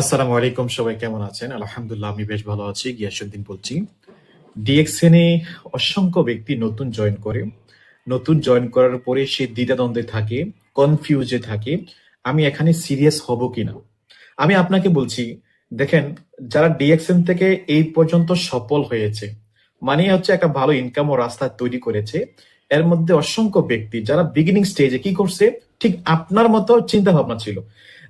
আসসালামু আলাইকুম, সবাই কেমন আছেন? আলহামদুলিল্লাহ, আমি বেশ ভালো আছি। গিয়াসুদ্দিন বলছি। ডিএক্সএনে অসংখ্য ব্যক্তি নতুন জয়েন করে। নতুন জয়েন করার পরে সে দ্বিধাদ্বন্দ্বে থাকে কনফিউজে থাকে, আমি এখানে সিরিয়াস হব কিনা? আমি আপনাকে বলছি, দেখেন, যারা ডিএক্সএন থেকে এই পর্যন্ত সফল হয়েছে মানে হচ্ছে একটা ভালো ইনকাম ও রাস্তা তৈরি করেছে। এর মধ্যে অসংখ্য ব্যক্তি, যারা বিগিনিং স্টেজে কি করছে ঠিক আপনার মতো চিন্তা ভাবনা ছিল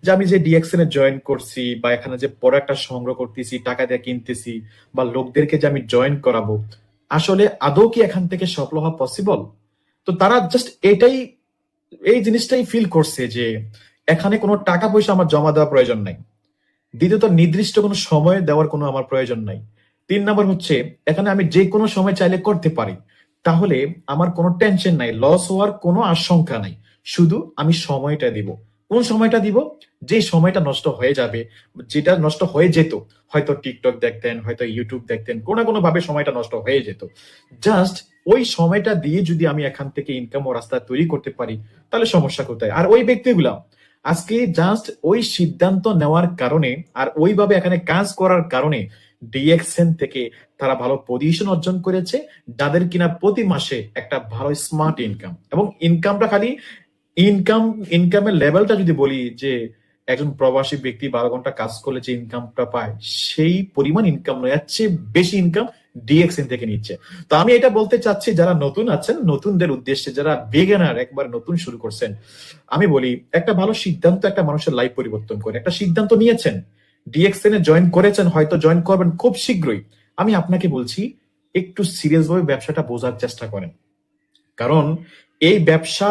যে আমি যে ডিএক্সএন এ জয়েন করছি বা এখানে যে প্রোডাক্টটা সংগ্রহ করতেছি, টাকা দিয়ে কিনতেছি বা লোকদেরকে যে আমি জয়েন করাবো, আসলে আদৌ কি এখান থেকে সফল হওয়া পসিবল তো তারা জাস্ট এটাই, এই জিনিসটাই ফিল করছে যে এখানে কোনো টাকা পয়সা আমার জমা দেওয়ার প্রয়োজন নাই। দ্বিতীয়ত, নির্দিষ্ট কোনো সময় দেওয়ার কোনো আমার প্রয়োজন নাই। তিন নম্বর হচ্ছে, এখানে আমি যে কোনো সময় চাইলে করতে পারি। তাহলে আমার কোনো টেনশন নাই লস হওয়ার কোনো আশঙ্কা নাই। শুধু আমি সময়টা দিব। কোন সময়টা দিব? যে সময়টা নষ্ট হয়ে যাবে, যেটা নষ্ট হয়ে যেত, হয়তো টিকটক দেখতেন, হয়তো ইউটিউব দেখতেন, কোনো কোনো ভাবে সময়টা নষ্ট হয়ে যেত। জাস্ট ওই সময়টা দিয়ে যদি আমি এখান থেকে ইনকাম ও রাস্তা তৈরি করতে পারি, তাহলে সমস্যা কোথায়? আর ওই ব্যক্তিগুলা, আজকে জাস্ট ওই সিদ্ধান্ত নেওয়ার কারণে আর ওইভাবে এখানে কাজ করার কারণে ডিএক্সএন থেকে তারা ভালো পজিশন অর্জন করেছে, যাদের কিনা প্রতি মাসে একটা ভালো স্মার্ট ইনকাম এবং ইনকামটা খালি ইনকাম ইনকামের লেভেলটা যদি বলি যে একজন প্রবাসী ব্যক্তি বারো ঘণ্টা কাজ করলে যে ইনকামটা পায়, সেই পরিমাণ ইনকাম নয় চেয়ে বেশি ইনকাম ডিএক্সএন থেকে নিচ্ছে। তো আমি এটা বলতে চাচ্ছি, যারা নতুন আছেন, নতুনদের উদ্দেশ্যে, যারা বেগেনার একবার নতুন শুরু করছেন, আমি বলি একটা ভালো সিদ্ধান্ত একটা মানুষের লাইফ পরিবর্তন করে। একটা সিদ্ধান্ত নিয়েছেন ডিএক্সএন এ জয়েন করেছেন, হয়তো জয়েন করবেন খুব শীঘ্রই। আমি আপনাকে বলছি, একটু সিরিয়াস ভাবে ব্যবসাটা বোঝার চেষ্টা করেন। কারণ এই ব্যবসা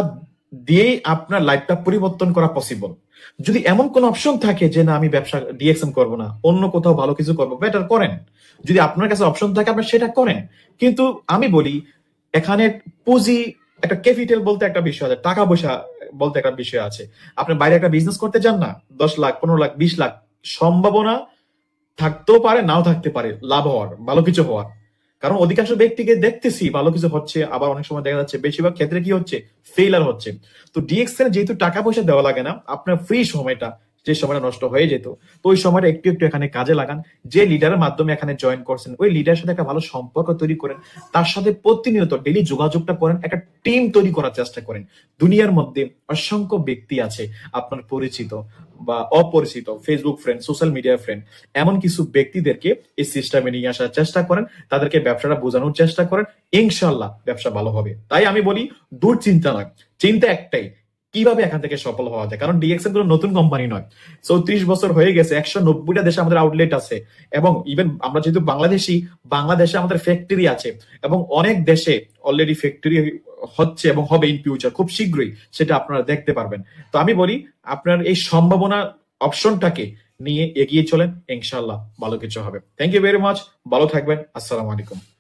দিয়েই আপনার লাইফটা পরিবর্তন করা পসিবল যদি এমন কোন অপশন থাকে যে, না, আমি ব্যবসা ডিএক্সএম করব না, অন্য কোথাও ভালো কিছু করব বেটার করেন। যদি আপনার কাছে অপশন থাকে, আপনি সেটা করেন। কিন্তু আমি বলি, এখানে পুঁজি, একটা ক্যাপিটাল বলতে একটা বিষয় আছে, টাকা পয়সা বলতে একটা বিষয় আছে। আপনি বাইরে একটা বিজনেস করতে চান না, দশ লাখ, পনেরো লাখ, বিশ লাখ, সম্ভাবনা থাকতেও পারে, নাও থাকতে পারে, লাভ হওয়ার, ভালো কিছু হওয়ার। কারণ অধিকাংশ ব্যক্তিকে দেখতেছি ভালো কিছু হচ্ছে, আবার অনেক সময় দেখা যাচ্ছে বেশিরভাগ ক্ষেত্রে কি হচ্ছে? ফেইলার হচ্ছে। তো ডিএক্সেল যেহেতু টাকা পয়সা দেওয়া লাগে না, আপনার ফ্রি সময়টা যে সময়টা নষ্ট হয়ে যেত, তো ওই সময়টা একটু একটু এখানে কাজে লাগান। যে লিডারের মাধ্যমে এখানে জয়েন করছেন, ওই লিডারের সাথে একটা ভালো সম্পর্ক তৈরি করেন। তার সাথে প্রতিনিয়ত ডেলি যোগাযোগটা করেন, একটা টিম তৈরি করার চেষ্টা করেন। দুনিয়ার মধ্যে অসংখ্য ব্যক্তি আছে, আপনার পরিচিত বা অপরিচিত Facebook friend social media friend এমন কিছু ব্যক্তিদেরকে এই সিস্টেমে নিয়ে আসার চেষ্টা করেন। তাদেরকে ব্যবসাটা বোঝানোর চেষ্টা করেন। ইনশাল্লাহ ব্যবসা ভালো হবে। তাই আমি বলি দূর চিন্তা নয়। চিন্তা একটাই কীভাবে এখান থেকে সফল হওয়া যায়? কারণ ডিএক্সএন কোনো নতুন কোম্পানি নয়। চৌত্রিশ বছর হয়ে গেছে, একশো নব্বইটা দেশে আমাদের আউটলেট আছে। এবং ইভেন আমরা যেহেতু বাংলাদেশি, বাংলাদেশে আমাদের ফ্যাক্টরি আছে। এবং অনেক দেশে অলরেডি ফ্যাক্টরি হচ্ছে এবং হবে ইন ফিউচার খুব শীঘ্রই, সেটা আপনারা দেখতে পারবেন। তো আমি বলি, আপনার এই সম্ভাবনা অপশনটাকে নিয়ে এগিয়ে চলেন ইনশাল্লাহ ভালো কিছু হবে। থ্যাংক ইউ ভেরি মাচ ভালো থাকবেন, আসসালামু আলাইকুম।